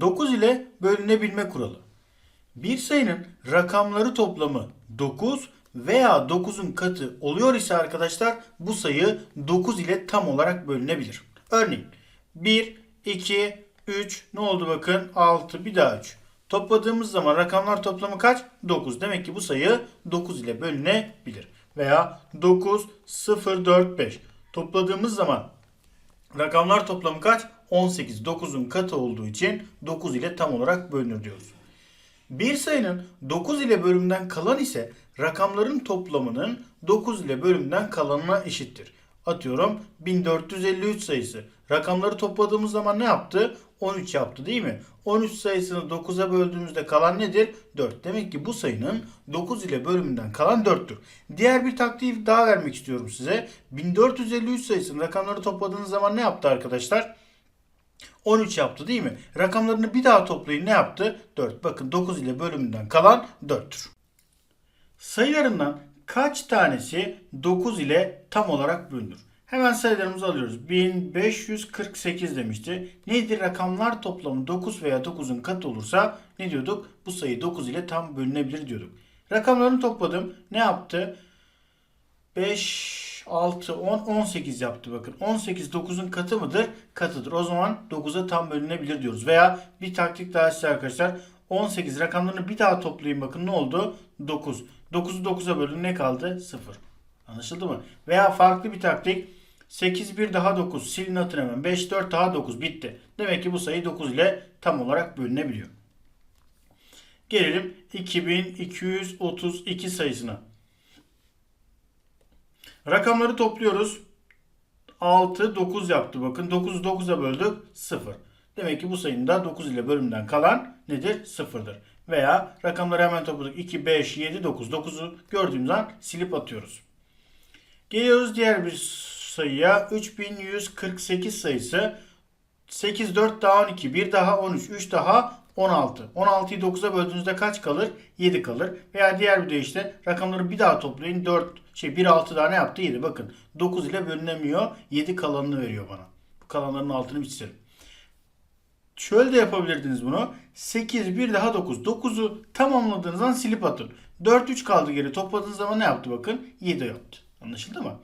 9 ile bölünebilme kuralı. Bir sayının rakamları toplamı 9 veya 9'un katı oluyor ise arkadaşlar bu sayı 9 ile tam olarak bölünebilir. Örneğin 1, 2, 3 ne oldu bakın 6 bir daha 3. Topladığımız zaman rakamlar toplamı kaç? 9. Demek ki bu sayı 9 ile bölünebilir. Veya 9, 0, 4, 5. Topladığımız zaman rakamlar toplamı kaç? 18. 9'un katı olduğu için 9 ile tam olarak bölünür diyoruz. Bir sayının 9 ile bölümden kalan ise rakamların toplamının 9 ile bölümden kalanına eşittir. Atıyorum 1453 sayısı. Rakamları topladığımız zaman ne yaptı? 13 yaptı değil mi? 13 sayısını 9'a böldüğümüzde kalan nedir? 4. Demek ki bu sayının 9 ile bölümünden kalan 4'tür. Diğer bir taktiği daha vermek istiyorum size. 1453 sayısının rakamları topladığınız zaman ne yaptı arkadaşlar? 13 yaptı değil mi? Rakamlarını bir daha toplayın ne yaptı? 4. Bakın 9 ile bölümünden kalan 4'tür. Sayılarından kaç tanesi 9 ile tam olarak bölünür? Hemen sayılarımızı alıyoruz. 1548 demişti. Nedir rakamlar toplamı 9 veya 9'un katı olursa ne diyorduk? Bu sayı 9 ile tam bölünebilir diyorduk. Rakamlarını topladım. Ne yaptı? 5, 6, 10, 18 yaptı bakın. 18 9'un katı mıdır? Katıdır. O zaman 9'a tam bölünebilir diyoruz. Veya bir taktik daha size arkadaşlar. 18 rakamlarını bir daha toplayın bakın ne oldu? 9. 9'u 9'a bölün ne kaldı? 0. Anlaşıldı mı? Veya farklı bir taktik. 8 1 daha 9 silin atın hemen. 5 4 daha 9 bitti. Demek ki bu sayı 9 ile tam olarak bölünebiliyor. Gelelim 2232 sayısına. Rakamları topluyoruz. 6, 9 yaptı bakın. 9'u 9'a böldük 0. Demek ki bu sayının da 9 ile bölümden kalan nedir? 0'dır. Veya rakamları hemen topladık. 2, 5, 7, 9. 9'u gördüğümüz an silip atıyoruz. Geliyoruz diğer bir sayıya. 3148 sayısı. 8, 4 daha 12, 1 daha 13, 3 daha 16. 16'yı 9'a böldüğünüzde kaç kalır? 7 kalır. Veya diğer bir deyişle rakamları bir daha toplayın. 4 şey 1 6 daha ne yaptı? 7. Bakın 9 ile bölünemiyor. 7 kalanını veriyor bana. Bu kalanların altını bir çizelim. Şöyle de yapabilirdiniz bunu. 8 1 daha 9. 9'u tamamladığınız an silip atın. 4 3 kaldı geri. Topladığınız zaman ne yaptı bakın? 7 yaptı. Anlaşıldı mı?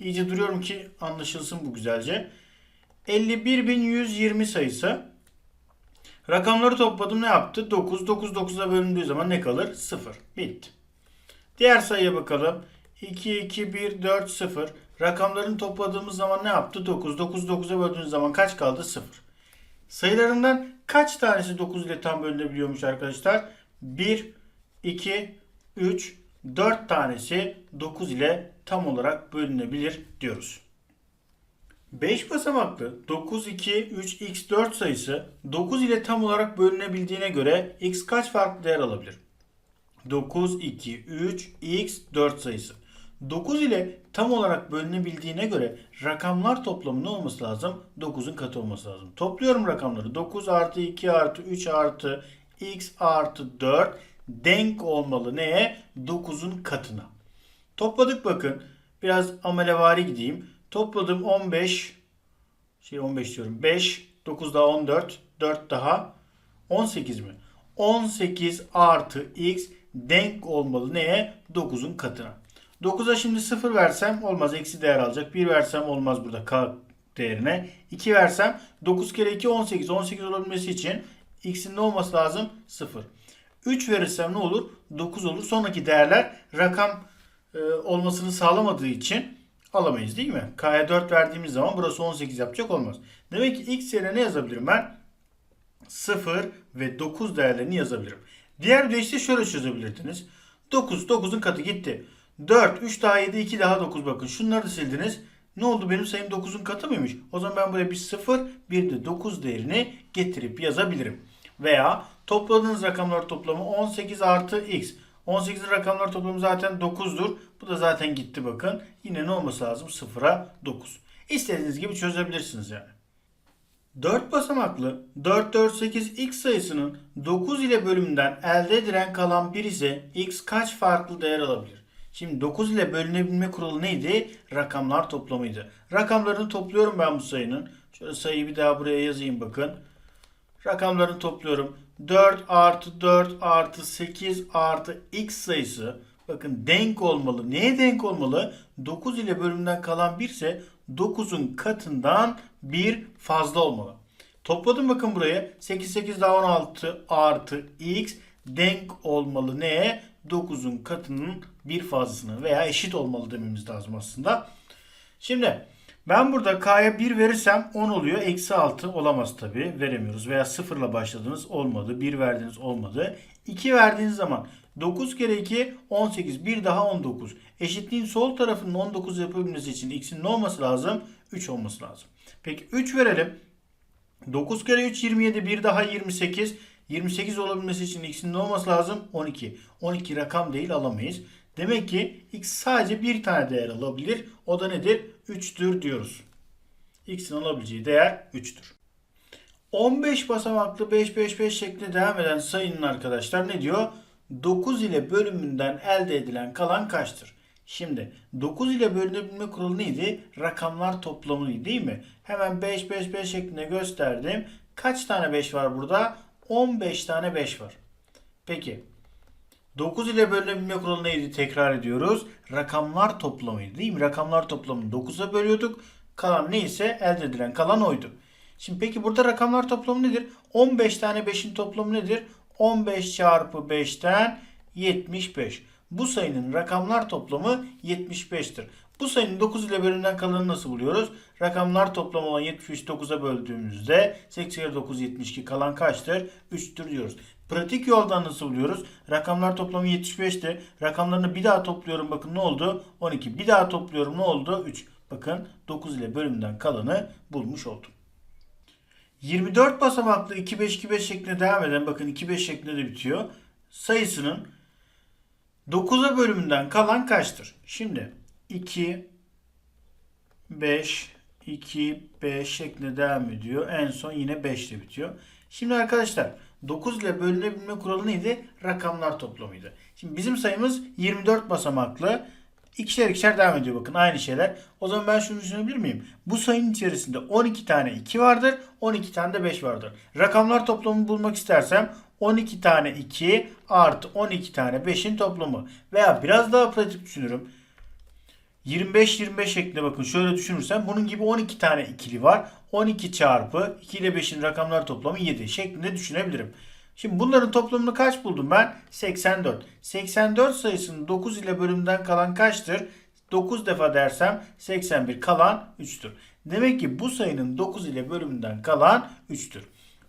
İyice duruyorum ki anlaşılsın bu güzelce. 51.120 sayısı. Rakamları topladım ne yaptı? 9. 9 9'a bölündüğü zaman ne kalır? 0. Bitti. Diğer sayıya bakalım. 2, 2, 1, 4, 0. Rakamlarını topladığımız zaman ne yaptı? 9. 9 9'a böldüğünüz zaman kaç kaldı? 0. Sayılarından kaç tanesi 9 ile tam bölünebiliyormuş arkadaşlar? 1, 2, 3, 4 tanesi 9 ile tam olarak bölünebilir diyoruz. 5 basamaklı 9, 2, 3, x 4 sayısı 9 ile tam olarak bölünebildiğine göre x kaç farklı değer alabilir? 9, 2, 3, x 4 sayısı. 9 ile tam olarak bölünebildiğine göre rakamlar toplamı ne olması lazım? 9'un katı olması lazım. Topluyorum rakamları. 9 artı 2 artı 3 artı x artı 4 denk olmalı neye? 9'un katına. Topladık bakın. Biraz amelevari gideyim. Topladım 15 şey 15 diyorum. 5 9 daha 14 4 daha 18 mi? 18 artı x denk olmalı neye? 9'un katına. 9'a şimdi 0 versem olmaz. Eksi değer alacak. 1 versem olmaz burada k değerine. 2 versem 9 kere 2 18. 18 olabilmesi için x'in ne olması lazım? 0. 3 verirsem ne olur? 9 olur. Sonraki değerler rakam e, olmasını sağlamadığı için alamayız değil mi? K'ya 4 verdiğimiz zaman burası 18 yapacak olmaz. Demek ki x yerine ne yazabilirim ben? 0 ve 9 değerlerini yazabilirim. Diğer bir deyişle şöyle çözebilirdiniz. 9, 9'un katı gitti. 4, 3 daha 7, 2 daha 9 bakın. Şunları da sildiniz. Ne oldu benim sayım 9'un katı mıymış? O zaman ben buraya bir 0, bir de 9 değerini getirip yazabilirim. Veya topladığınız rakamlar toplamı 18 artı x. 18'in rakamlar toplamı zaten 9'dur. Bu da zaten gitti bakın. Yine ne olması lazım? 0'a 9. İstediğiniz gibi çözebilirsiniz yani. 4 basamaklı 448x sayısının 9 ile bölümünden elde edilen kalan bir ise x kaç farklı değer alabilir? Şimdi 9 ile bölünebilme kuralı neydi? Rakamlar toplamıydı. Rakamlarını topluyorum ben bu sayının. Şöyle sayıyı bir daha buraya yazayım bakın. Rakamlarını topluyorum. 4 artı 4 artı 8 artı x sayısı bakın denk olmalı. Neye denk olmalı? 9 ile bölümden kalan 1 ise 9'un katından bir fazla olmalı. Topladım bakın buraya. 8 8 daha 16 artı x denk olmalı neye? 9'un katının bir fazlasını veya eşit olmalı dememiz lazım aslında. Şimdi ben burada k'ya 1 verirsem 10 oluyor. Eksi 6 olamaz tabi. Veremiyoruz. Veya 0 ile başladınız olmadı. 1 verdiniz olmadı. 2 verdiğiniz zaman 9 kere 2 18. 1 daha 19. Eşitliğin sol tarafının 19 yapabilmesi için x'in ne olması lazım? 3 olması lazım. Peki 3 verelim. 9 kere 3 27. 1 daha 28. 28 olabilmesi için x'in ne olması lazım? 12. 12 rakam değil alamayız. Demek ki x sadece bir tane değer alabilir. O da nedir? 3'tür diyoruz. x'in alabileceği değer 3'tür. 15 basamaklı 5 5 5 şeklinde devam eden sayının arkadaşlar ne diyor? 9 ile bölümünden elde edilen kalan kaçtır? Şimdi 9 ile bölünebilme kuralı neydi? Rakamlar toplamıydı değil mi? Hemen 5 5 5 şeklinde gösterdim. Kaç tane 5 var burada? 15 tane 5 var. Peki 9 ile bölünebilme kuralı neydi? Tekrar ediyoruz. Rakamlar toplamıydı değil mi? Rakamlar toplamını 9'a bölüyorduk. Kalan neyse elde edilen kalan oydu. Şimdi peki burada rakamlar toplamı nedir? 15 tane 5'in toplamı nedir? 15 çarpı 5'ten 75. Bu sayının rakamlar toplamı 75'tir. Bu sayının 9 ile bölünen kalanını nasıl buluyoruz? Rakamlar toplamı olan 75 9'a böldüğümüzde 8 kere 9 72 kalan kaçtır? 3'tür diyoruz. Pratik yoldan nasıl buluyoruz? Rakamlar toplamı 75'ti. Rakamlarını bir daha topluyorum. Bakın ne oldu? 12. Bir daha topluyorum. Ne oldu? 3. Bakın 9 ile bölümden kalanı bulmuş oldum. 24 basamaklı 2-5-2-5 şeklinde devam eden bakın 2-5 şeklinde de bitiyor. Sayısının 9'a bölümünden kalan kaçtır? Şimdi 2 5 2 5 şeklinde devam ediyor. En son yine 5 ile bitiyor. Şimdi arkadaşlar 9 ile bölünebilme kuralı neydi? Rakamlar toplamıydı. Şimdi bizim sayımız 24 basamaklı. İkişer ikişer devam ediyor bakın aynı şeyler. O zaman ben şunu düşünebilir miyim? Bu sayının içerisinde 12 tane 2 vardır. 12 tane de 5 vardır. Rakamlar toplamını bulmak istersem 12 tane 2 artı 12 tane 5'in toplamı. Veya biraz daha pratik düşünürüm. 25-25 şeklinde bakın şöyle düşünürsem bunun gibi 12 tane ikili var. 12 çarpı 2 ile 5'in rakamlar toplamı 7 şeklinde düşünebilirim. Şimdi bunların toplamını kaç buldum ben? 84. 84 sayısının 9 ile bölümden kalan kaçtır? 9 defa dersem 81 kalan 3'tür. Demek ki bu sayının 9 ile bölümünden kalan 3'tür.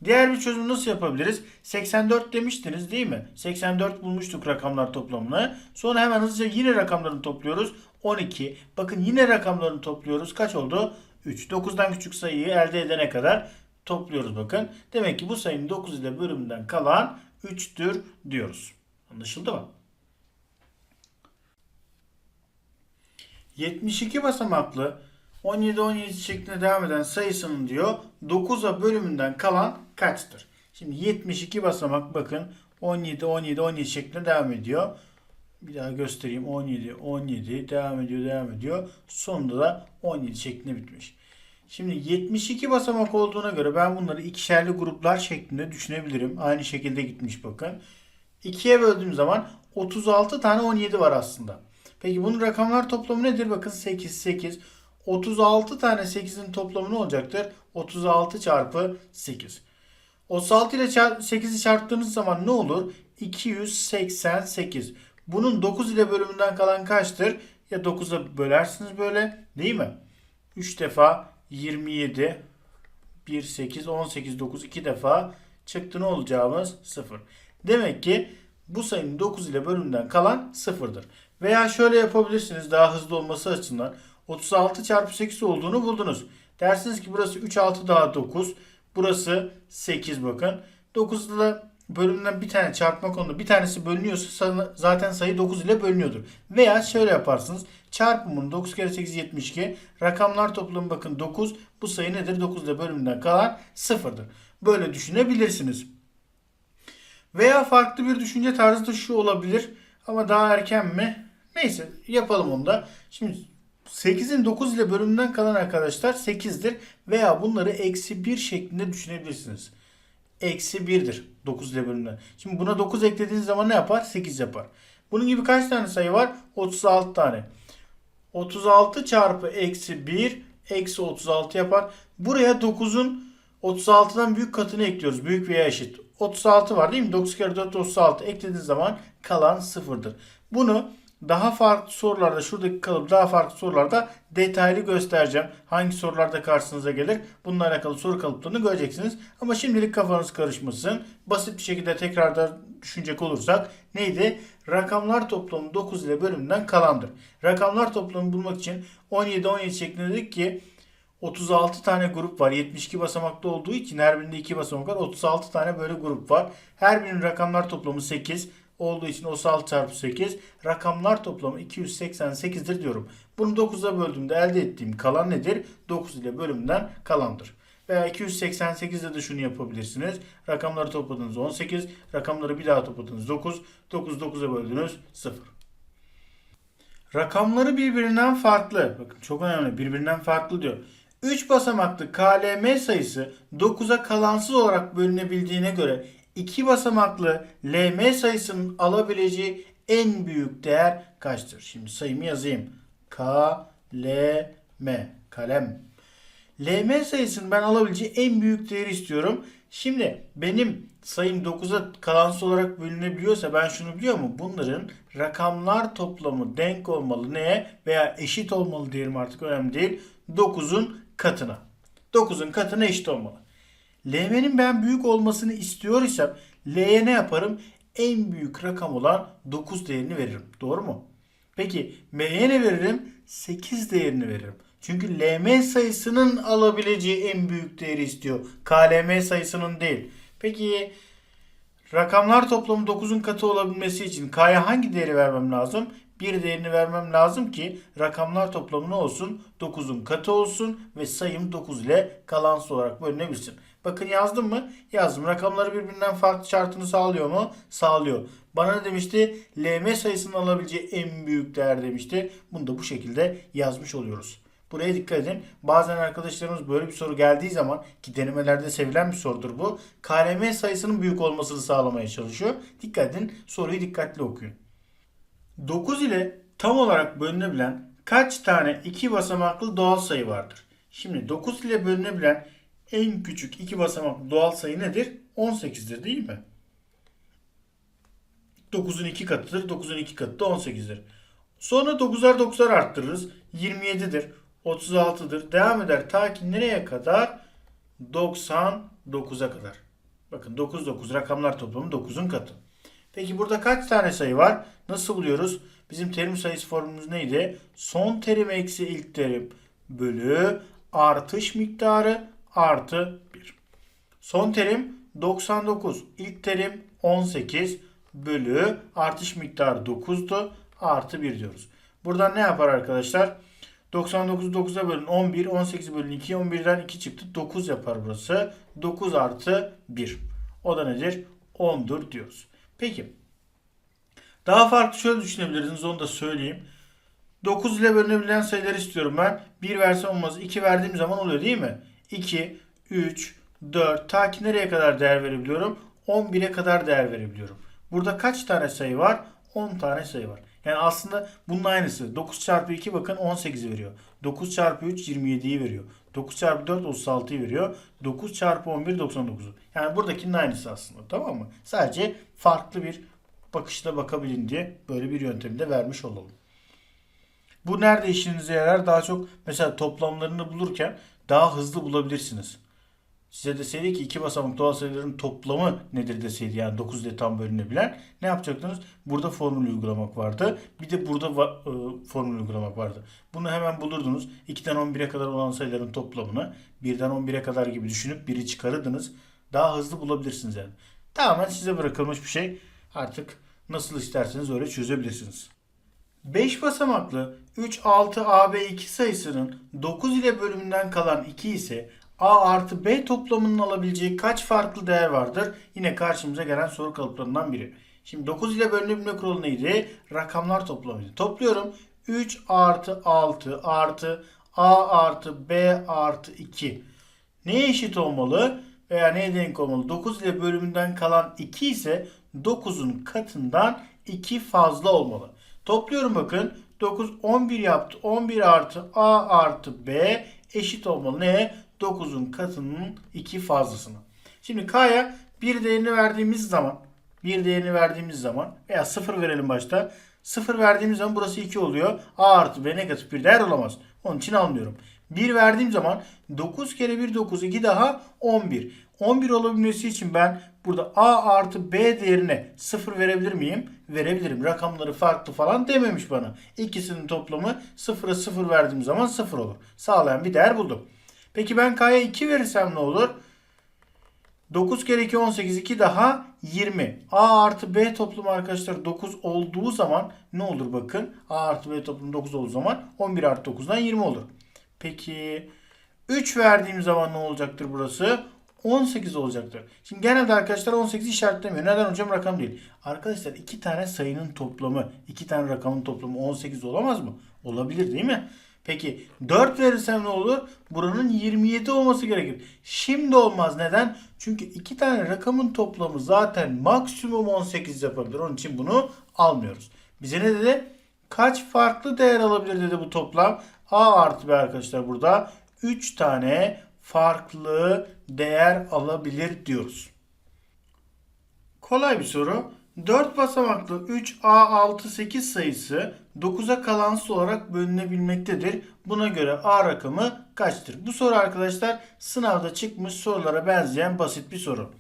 Diğer bir çözüm nasıl yapabiliriz? 84 demiştiniz değil mi? 84 bulmuştuk rakamlar toplamını. Sonra hemen hızlıca yine rakamlarını topluyoruz. 12. Bakın yine rakamlarını topluyoruz. Kaç oldu? 3. 9'dan küçük sayıyı elde edene kadar topluyoruz bakın. Demek ki bu sayının 9 ile bölümünden kalan 3'tür diyoruz. Anlaşıldı mı? 72 basamaklı 17-17 şeklinde devam eden sayısının diyor 9'a bölümünden kalan kaçtır? Şimdi 72 basamak bakın 17 17 17 şeklinde devam ediyor. Bir daha göstereyim. 17 17 devam ediyor devam ediyor. Sonunda da 17 şeklinde bitmiş. Şimdi 72 basamak olduğuna göre ben bunları ikişerli gruplar şeklinde düşünebilirim. Aynı şekilde gitmiş bakın. 2'ye böldüğüm zaman 36 tane 17 var aslında. Peki bunun rakamlar toplamı nedir? Bakın 8 8. 36 tane 8'in toplamı ne olacaktır? 36 çarpı 8. 36 ile 8'i çarptığınız zaman ne olur? 288. Bunun 9 ile bölümünden kalan kaçtır? Ya 9'a bölersiniz böyle değil mi? 3 defa 27 1 8 18 9 2 defa çıktı ne olacağımız 0. Demek ki bu sayının 9 ile bölümünden kalan 0'dır. Veya şöyle yapabilirsiniz daha hızlı olması açısından. 36 çarpı 8 olduğunu buldunuz. Dersiniz ki burası 3 6 daha 9. Burası 8 bakın. 9'da da bölümden bir tane çarpma konuda bir tanesi bölünüyorsa zaten sayı 9 ile bölünüyordur. Veya şöyle yaparsınız. Çarpımın 9 kere 8 72. Rakamlar toplamı bakın 9. Bu sayı nedir? 9 ile bölümünden kalan 0'dır. Böyle düşünebilirsiniz. Veya farklı bir düşünce tarzı da şu olabilir. Ama daha erken mi? Neyse yapalım onu da. Şimdi 8'in 9 ile bölümünden kalan arkadaşlar 8'dir. Veya bunları eksi 1 şeklinde düşünebilirsiniz. eksi 1'dir. 9 ile bölümden. Şimdi buna 9 eklediğiniz zaman ne yapar? 8 yapar. Bunun gibi kaç tane sayı var? 36 tane. 36 çarpı eksi 1 eksi 36 yapar. Buraya 9'un 36'dan büyük katını ekliyoruz. Büyük veya eşit. 36 var değil mi? 9 kere 4 36 eklediğiniz zaman kalan sıfırdır. Bunu daha farklı sorularda şuradaki kalıp daha farklı sorularda detaylı göstereceğim. Hangi sorularda karşınıza gelir? Bununla alakalı soru kalıplarını göreceksiniz. Ama şimdilik kafanız karışmasın. Basit bir şekilde tekrardan düşünecek olursak neydi? Rakamlar toplamı 9 ile bölümünden kalandır. Rakamlar toplamını bulmak için 17 17 şeklinde dedik ki 36 tane grup var. 72 basamaklı olduğu için her birinde 2 basamak var. 36 tane böyle grup var. Her birinin rakamlar toplamı 8 olduğu için 36 çarpı 8 rakamlar toplamı 288'dir diyorum. Bunu 9'a böldüğümde elde ettiğim kalan nedir? 9 ile bölümden kalandır. Veya 288'de de şunu yapabilirsiniz. Rakamları topladınız 18, rakamları bir daha topladınız 9, 9 9'a böldünüz 0. Rakamları birbirinden farklı. Bakın çok önemli. Birbirinden farklı diyor. 3 basamaklı KLM sayısı 9'a kalansız olarak bölünebildiğine göre 2 basamaklı LM sayısının alabileceği en büyük değer kaçtır? Şimdi sayımı yazayım. K, L, M. Kalem. LM sayısının ben alabileceği en büyük değeri istiyorum. Şimdi benim sayım 9'a kalansız olarak bölünebiliyorsa ben şunu biliyor mu? Bunların rakamlar toplamı denk olmalı neye? Veya eşit olmalı diyelim artık önemli değil. 9'un katına. 9'un katına eşit olmalı. LM'nin ben büyük olmasını istiyor isem L'ye ne yaparım? En büyük rakam olan 9 değerini veririm. Doğru mu? Peki M'ye ne veririm? 8 değerini veririm. Çünkü LM sayısının alabileceği en büyük değeri istiyor. KLM sayısının değil. Peki rakamlar toplamı 9'un katı olabilmesi için K'ya hangi değeri vermem lazım? Bir değerini vermem lazım ki rakamlar toplamı ne olsun? 9'un katı olsun ve sayım 9 ile kalansız olarak bölünebilsin. Bakın yazdım mı? Yazdım. Rakamları birbirinden farklı şartını sağlıyor mu? Sağlıyor. Bana ne demişti? LM sayısının alabileceği en büyük değer demişti. Bunu da bu şekilde yazmış oluyoruz. Buraya dikkat edin. Bazen arkadaşlarımız böyle bir soru geldiği zaman ki denemelerde sevilen bir sorudur bu. KLM sayısının büyük olmasını sağlamaya çalışıyor. Dikkat edin. Soruyu dikkatli okuyun. 9 ile tam olarak bölünebilen kaç tane iki basamaklı doğal sayı vardır? Şimdi 9 ile bölünebilen en küçük iki basamaklı doğal sayı nedir? 18'dir değil mi? 9'un 2 katıdır. 9'un 2 katı da 18'dir. Sonra 9'ar 9'ar arttırırız. 27'dir. 36'dır. Devam eder. Ta ki nereye kadar? 99'a kadar. Bakın 9 9 rakamlar toplamı 9'un katı. Peki burada kaç tane sayı var? Nasıl buluyoruz? Bizim terim sayısı formumuz neydi? Son terim eksi ilk terim bölü artış miktarı artı 1. Son terim 99. İlk terim 18 bölü artış miktarı 9'du. Artı 1 diyoruz. Buradan ne yapar arkadaşlar? 99'u 9'a bölün 11, 18 bölün 2, 11'den 2 çıktı. 9 yapar burası. 9 artı 1. O da nedir? 10'dur diyoruz. Peki. Daha farklı şöyle düşünebilirsiniz. Onu da söyleyeyim. 9 ile bölünebilen sayılar istiyorum ben. 1 versem olmaz. 2 verdiğim zaman oluyor değil mi? 2, 3, 4. Ta ki nereye kadar değer verebiliyorum? 11'e kadar değer verebiliyorum. Burada kaç tane sayı var? 10 tane sayı var. Yani aslında bunun aynısı. 9 çarpı 2 bakın 18'i veriyor. 9 çarpı 3 27'yi veriyor. 9 çarpı 4 36'yı veriyor. 9 çarpı 11 99'u. Yani buradakinin aynısı aslında tamam mı? Sadece farklı bir bakışla bakabilin diye böyle bir yöntemi de vermiş olalım. Bu nerede işinize yarar? Daha çok mesela toplamlarını bulurken daha hızlı bulabilirsiniz. Size deseydi ki iki basamak doğal sayıların toplamı nedir deseydi yani 9 ile tam bölünebilen ne yapacaktınız? Burada formül uygulamak vardı. Bir de burada va- e, formül uygulamak vardı. Bunu hemen bulurdunuz. 2'den 11'e kadar olan sayıların toplamını 1'den 11'e kadar gibi düşünüp biri çıkarırdınız. Daha hızlı bulabilirsiniz yani. Tamamen size bırakılmış bir şey. Artık nasıl isterseniz öyle çözebilirsiniz. 5 basamaklı 3, 6, AB 2 sayısının 9 ile bölümünden kalan 2 ise A artı B toplamının alabileceği kaç farklı değer vardır? Yine karşımıza gelen soru kalıplarından biri. Şimdi 9 ile bölünebilme kuralı neydi? Rakamlar toplamıydı. Topluyorum. 3 artı 6 artı A artı B artı 2. Neye eşit olmalı? veya neye denk olmalı? 9 ile bölümünden kalan 2 ise 9'un katından 2 fazla olmalı. Topluyorum bakın. 9 11 yaptı. 11 artı A artı B eşit olmalı. Neye? 9'un katının 2 fazlasına. Şimdi K'ya bir değerini verdiğimiz zaman bir değerini verdiğimiz zaman veya 0 verelim başta. 0 verdiğimiz zaman burası 2 oluyor. A artı B negatif bir değer olamaz. Onun için almıyorum. 1 verdiğim zaman 9 kere 1 9 2 daha 11. 11 olabilmesi için ben burada A artı B değerine 0 verebilir miyim? Verebilirim. Rakamları farklı falan dememiş bana. İkisinin toplamı 0'a 0 verdiğim zaman 0 olur. Sağlayan bir değer buldum. Peki ben K'ya 2 verirsem ne olur? 9 kere 2 18 2 daha 20. A artı B toplumu arkadaşlar 9 olduğu zaman ne olur bakın. A artı B toplumu 9 olduğu zaman 11 artı 9'dan 20 olur. Peki 3 verdiğim zaman ne olacaktır burası? 18 olacaktır. Şimdi genelde arkadaşlar 18 işaretlemiyor. Neden hocam rakam değil? Arkadaşlar iki tane sayının toplamı, iki tane rakamın toplamı 18 olamaz mı? Olabilir değil mi? Peki 4 verirsem ne olur? Buranın 27 olması gerekir. Şimdi olmaz. Neden? Çünkü iki tane rakamın toplamı zaten maksimum 18 yapabilir. Onun için bunu almıyoruz. Bize ne dedi? Kaç farklı değer alabilir dedi bu toplam. A artı B arkadaşlar burada 3 tane farklı değer alabilir diyoruz. Kolay bir soru. 4 basamaklı 3A68 sayısı 9'a kalansız olarak bölünebilmektedir. Buna göre A rakamı kaçtır? Bu soru arkadaşlar sınavda çıkmış sorulara benzeyen basit bir soru.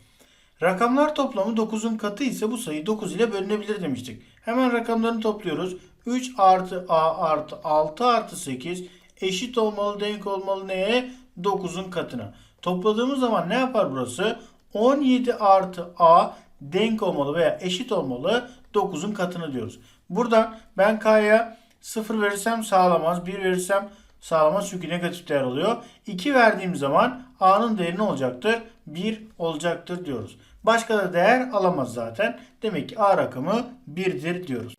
Rakamlar toplamı 9'un katı ise bu sayı 9 ile bölünebilir demiştik. Hemen rakamlarını topluyoruz. 3 artı A artı 6 artı 8 eşit olmalı denk olmalı neye? 9'un katına. Topladığımız zaman ne yapar burası? 17 artı A denk olmalı veya eşit olmalı 9'un katını diyoruz. Buradan ben K'ya 0 verirsem sağlamaz. 1 verirsem sağlamaz çünkü negatif değer oluyor. 2 verdiğim zaman A'nın değeri ne olacaktır? 1 olacaktır diyoruz. Başka da değer alamaz zaten. Demek ki A rakamı 1'dir diyoruz.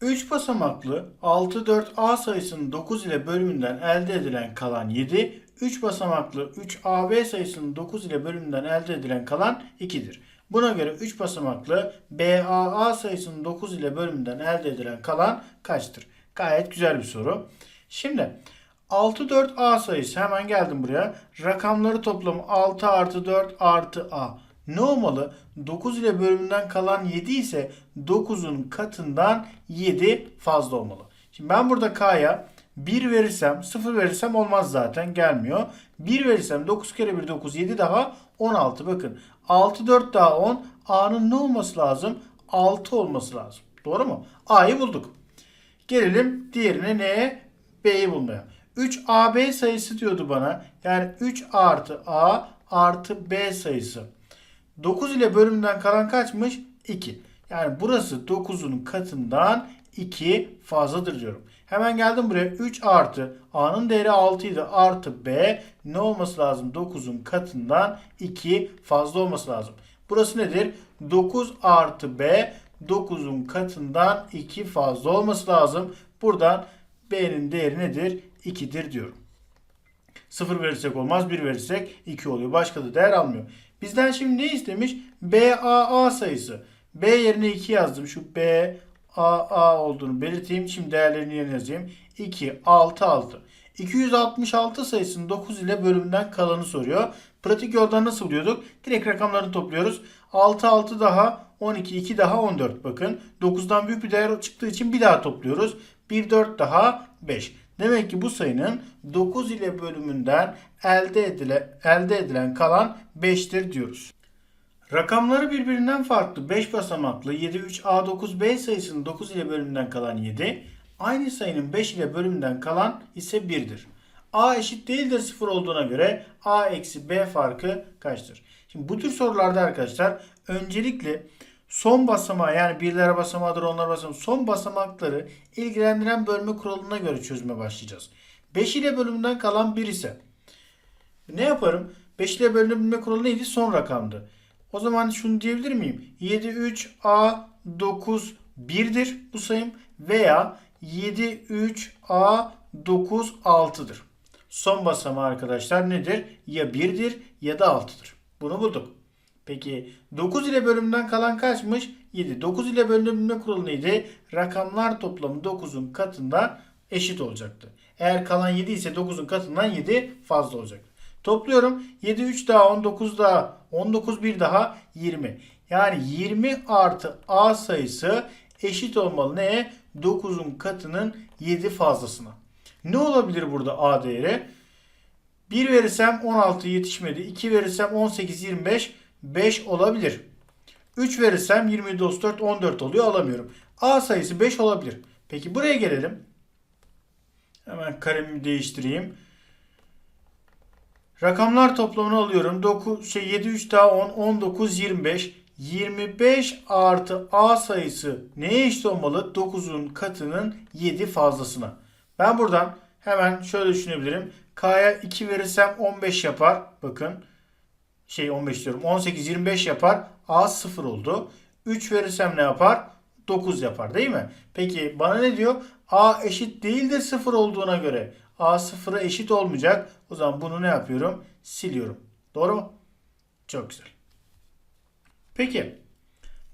3 basamaklı 6-4A sayısının 9 ile bölümünden elde edilen kalan 7, 3 basamaklı 3AB sayısının 9 ile bölümünden elde edilen kalan 2'dir. Buna göre 3 basamaklı BAA sayısının 9 ile bölümünden elde edilen kalan kaçtır? Gayet güzel bir soru. Şimdi 6-4A sayısı hemen geldim buraya. Rakamları toplamı 6 artı 4 artı A. Ne olmalı? 9 ile bölümünden kalan 7 ise 9'un katından 7 fazla olmalı. Şimdi ben burada K'ya 1 verirsem 0 verirsem olmaz zaten gelmiyor. 1 verirsem 9 kere 1 9 7 daha 16 bakın. 6 4 daha 10 A'nın ne olması lazım? 6 olması lazım. Doğru mu? A'yı bulduk. Gelelim diğerine neye? B'yi bulmaya. 3AB sayısı diyordu bana. Yani 3 artı A artı B sayısı. 9 ile bölümden kalan kaçmış? 2. Yani burası 9'un katından 2 fazladır diyorum. Hemen geldim buraya 3 artı A'nın değeri 6 idi artı B ne olması lazım? 9'un katından 2 fazla olması lazım. Burası nedir? 9 artı B 9'un katından 2 fazla olması lazım. Buradan B'nin değeri nedir? 2'dir diyorum. 0 verirsek olmaz 1 verirsek 2 oluyor. Başka da değer almıyor. Bizden şimdi ne istemiş? BAA sayısı. B yerine 2 yazdım. Şu B AA olduğunu belirteyim. Şimdi değerlerini yerine yazayım. 2, 6, 6. 266 sayısının 9 ile bölümünden kalanı soruyor. Pratik yoldan nasıl buluyorduk? Direkt rakamlarını topluyoruz. 6, 6 daha 12, 2 daha 14. Bakın 9'dan büyük bir değer çıktığı için bir daha topluyoruz. 1, 4 daha 5. Demek ki bu sayının 9 ile bölümünden elde edilen, elde edilen kalan 5'tir diyoruz. Rakamları birbirinden farklı 5 basamaklı 73A9B sayısının 9 ile bölümünden kalan 7, aynı sayının 5 ile bölümünden kalan ise 1'dir. A eşit değildir 0 olduğuna göre A eksi B farkı kaçtır? Şimdi bu tür sorularda arkadaşlar öncelikle son basamağı yani birler basamağıdır onlar basamağı son basamakları ilgilendiren bölme kuralına göre çözüme başlayacağız. 5 ile bölümünden kalan 1 ise ne yaparım? 5 ile bölünebilme kuralı neydi? Son rakamdı. O zaman şunu diyebilir miyim? 7 3 A 9 1'dir bu sayım veya 7 3 A 9 6'dır. Son basamağı arkadaşlar nedir? Ya 1'dir ya da 6'dır. Bunu bulduk. Peki 9 ile bölümden kalan kaçmış? 7. 9 ile bölünebilme kuralı neydi? Rakamlar toplamı 9'un katında eşit olacaktı. Eğer kalan 7 ise 9'un katından 7 fazla olacaktı. Topluyorum. 7 3 daha 19 daha 19 bir daha 20. Yani 20 artı a sayısı eşit olmalı neye? 9'un katının 7 fazlasına. Ne olabilir burada a değeri? 1 verirsem 16 yetişmedi. 2 verirsem 18 25 5 olabilir. 3 verirsem 27 34 14 oluyor alamıyorum. A sayısı 5 olabilir. Peki buraya gelelim. Hemen kalemimi değiştireyim. Rakamlar toplamını alıyorum. 9 şey 7 3 daha 10 19 25 25 artı A sayısı neye eşit olmalı? 9'un katının 7 fazlasına. Ben buradan hemen şöyle düşünebilirim. K'ya 2 verirsem 15 yapar. Bakın şey 15 diyorum. 18 25 yapar. A 0 oldu. 3 verirsem ne yapar? 9 yapar değil mi? Peki bana ne diyor? A eşit değildir 0 olduğuna göre. A 0'a eşit olmayacak. O zaman bunu ne yapıyorum? Siliyorum. Doğru mu? Çok güzel. Peki.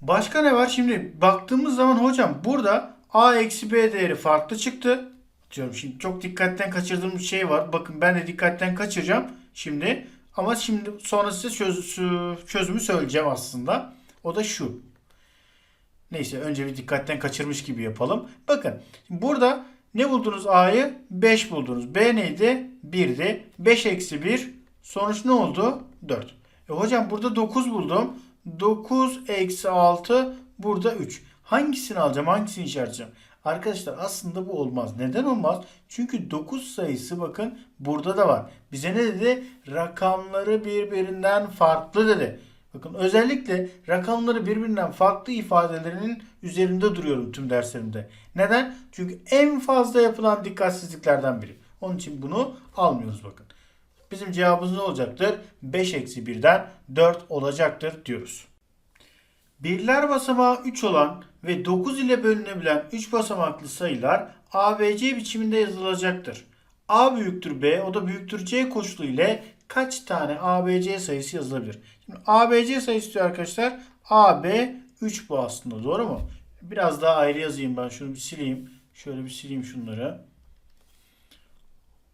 Başka ne var? Şimdi baktığımız zaman hocam burada A eksi B değeri farklı çıktı. Diyorum şimdi çok dikkatten kaçırdığım bir şey var. Bakın ben de dikkatten kaçıracağım şimdi. Ama şimdi sonra size çöz, çözümü söyleyeceğim aslında. O da şu. Neyse önce bir dikkatten kaçırmış gibi yapalım. Bakın burada ne buldunuz A'yı? 5 buldunuz. B neydi? 1'di. 5 eksi 1. Sonuç ne oldu? 4. E hocam burada 9 buldum. 9 eksi 6 burada 3. Hangisini alacağım? Hangisini işaretleyeceğim? Arkadaşlar aslında bu olmaz. Neden olmaz? Çünkü 9 sayısı bakın burada da var. Bize ne dedi? Rakamları birbirinden farklı dedi. Bakın özellikle rakamları birbirinden farklı ifadelerinin üzerinde duruyorum tüm derslerimde. Neden? Çünkü en fazla yapılan dikkatsizliklerden biri. Onun için bunu almıyoruz bakın. Bizim cevabımız ne olacaktır? 5 eksi 1'den 4 olacaktır diyoruz. Birler basamağı 3 olan ve 9 ile bölünebilen 3 basamaklı sayılar ABC biçiminde yazılacaktır. A büyüktür B, o da büyüktür C koşulu ile kaç tane ABC sayısı yazılabilir? Şimdi ABC sayısı diyor arkadaşlar. AB 3 bu aslında doğru mu? Biraz daha ayrı yazayım ben. Şunu bir sileyim. Şöyle bir sileyim şunları.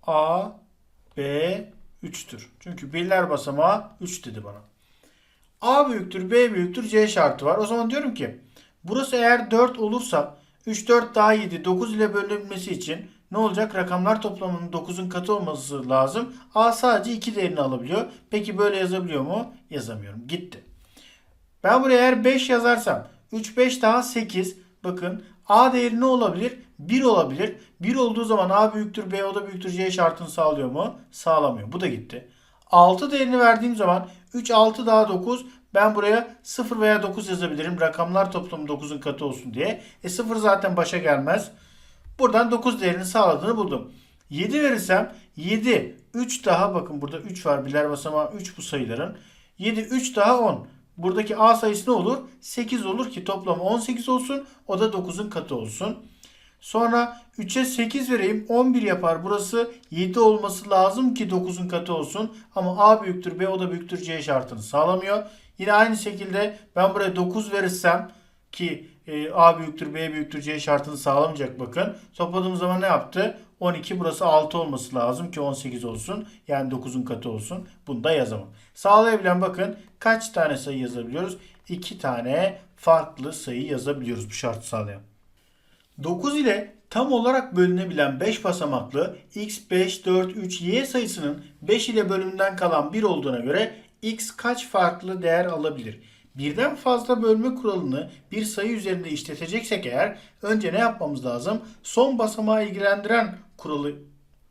A, B 3'tür. Çünkü birler basamağı 3 dedi bana. A büyüktür, B büyüktür, C şartı var. O zaman diyorum ki burası eğer 4 olursa 3, 4 daha 7, 9 ile bölünebilmesi için ne olacak? Rakamlar toplamının 9'un katı olması lazım. A sadece 2 değerini alabiliyor. Peki böyle yazabiliyor mu? Yazamıyorum. Gitti. Ben buraya eğer 5 yazarsam 3, 5 daha 8. Bakın A değeri ne olabilir? 1 olabilir. 1 olduğu zaman A büyüktür B o da büyüktür C şartını sağlıyor mu? Sağlamıyor. Bu da gitti. 6 değerini verdiğim zaman 3, 6 daha 9. Ben buraya 0 veya 9 yazabilirim. Rakamlar toplamı 9'un katı olsun diye. E 0 zaten başa gelmez. Buradan 9 değerini sağladığını buldum. 7 verirsem 7, 3 daha bakın burada 3 var. Biler basamağı 3 bu sayıların. 7, 3 daha 10. Buradaki A sayısı ne olur? 8 olur ki toplamı 18 olsun. O da 9'un katı olsun. Sonra 3'e 8 vereyim 11 yapar. Burası 7 olması lazım ki 9'un katı olsun. Ama A büyüktür B o da büyüktür C şartını sağlamıyor. Yine aynı şekilde ben buraya 9 verirsem ki e, A büyüktür B büyüktür C şartını sağlamayacak bakın. Topladığımız zaman ne yaptı? 12 burası 6 olması lazım ki 18 olsun. Yani 9'un katı olsun. Bunu da yazamam. Sağlayabilen bakın kaç tane sayı yazabiliyoruz? 2 tane farklı sayı yazabiliyoruz bu şartı sağlayan. 9 ile tam olarak bölünebilen 5 basamaklı x, 5, 4, 3, y sayısının 5 ile bölümünden kalan 1 olduğuna göre x kaç farklı değer alabilir? Birden fazla bölme kuralını bir sayı üzerinde işleteceksek eğer önce ne yapmamız lazım? Son basamağı ilgilendiren kuralı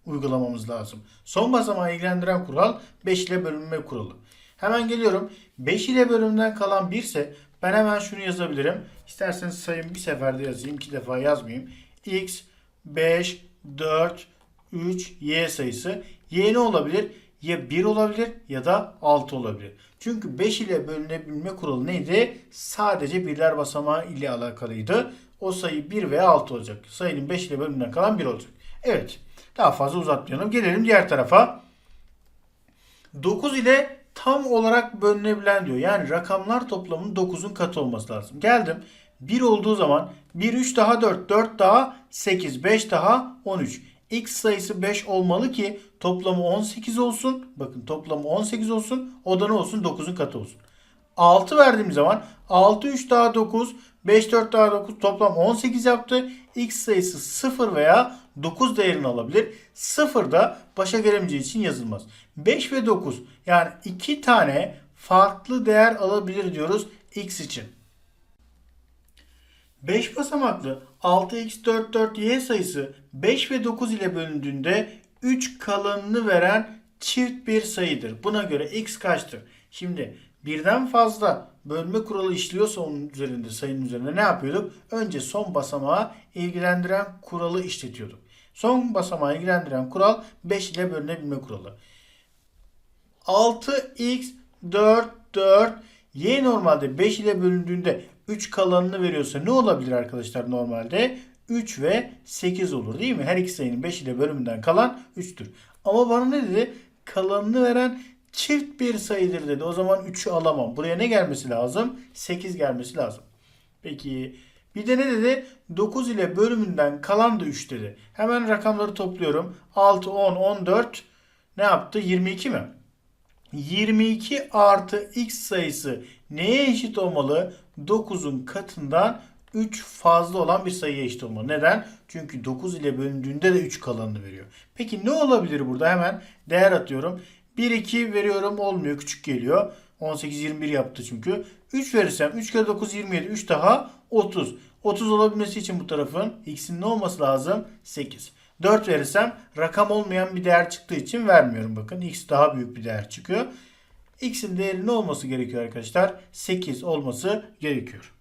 uygulamamız lazım. Son basamağı ilgilendiren kural 5 ile bölünme kuralı. Hemen geliyorum. 5 ile bölümden kalan 1 ise ben hemen şunu yazabilirim. İsterseniz sayın bir seferde yazayım. iki defa yazmayayım. x, 5, 4, 3, y sayısı. y ne olabilir? Ya 1 olabilir ya da 6 olabilir. Çünkü 5 ile bölünebilme kuralı neydi? Sadece birler basamağı ile alakalıydı. O sayı 1 veya 6 olacak. Sayının 5 ile bölümünden kalan 1 olacak. Evet. Daha fazla uzatmayalım. Gelelim diğer tarafa. 9 ile tam olarak bölünebilen diyor. Yani rakamlar toplamının 9'un katı olması lazım. Geldim. 1 olduğu zaman 1 3 daha 4, 4 daha 8, 5 daha 13. X sayısı 5 olmalı ki toplamı 18 olsun. Bakın toplamı 18 olsun. O da ne olsun? 9'un katı olsun. 6 verdiğim zaman 6 3 daha 9 5 4 daha 9 toplam 18 yaptı. X sayısı 0 veya 9 değerini alabilir. 0 da başa gelemeyeceği için yazılmaz. 5 ve 9 yani 2 tane farklı değer alabilir diyoruz X için. 5 basamaklı 6x44y sayısı 5 ve 9 ile bölündüğünde 3 kalanını veren çift bir sayıdır. Buna göre x kaçtır? Şimdi birden fazla bölme kuralı işliyorsa onun üzerinde sayının üzerinde ne yapıyorduk? Önce son basamağı ilgilendiren kuralı işletiyorduk. Son basamağı ilgilendiren kural 5 ile bölünebilme kuralı. 6x 4 4 y normalde 5 ile bölündüğünde 3 kalanını veriyorsa ne olabilir arkadaşlar normalde? 3 ve 8 olur değil mi? Her iki sayının 5 ile bölümünden kalan 3'tür. Ama bana ne dedi? Kalanını veren çift bir sayıdır dedi. O zaman 3'ü alamam. Buraya ne gelmesi lazım? 8 gelmesi lazım. Peki bir de ne dedi? 9 ile bölümünden kalan da 3 dedi. Hemen rakamları topluyorum. 6, 10, 14 ne yaptı? 22 mi? 22 artı x sayısı neye eşit olmalı? 9'un katından 3 fazla olan bir sayıya eşit olmalı. Neden? Çünkü 9 ile bölündüğünde de 3 kalanını veriyor. Peki ne olabilir burada? Hemen değer atıyorum. 1, 2 veriyorum olmuyor. Küçük geliyor. 18, 21 yaptı çünkü. 3 verirsem 3 kere 9, 27. 3 daha 30. 30 olabilmesi için bu tarafın x'in ne olması lazım? 8. 4 verirsem rakam olmayan bir değer çıktığı için vermiyorum. Bakın x daha büyük bir değer çıkıyor. x'in değeri ne olması gerekiyor arkadaşlar? 8 olması gerekiyor.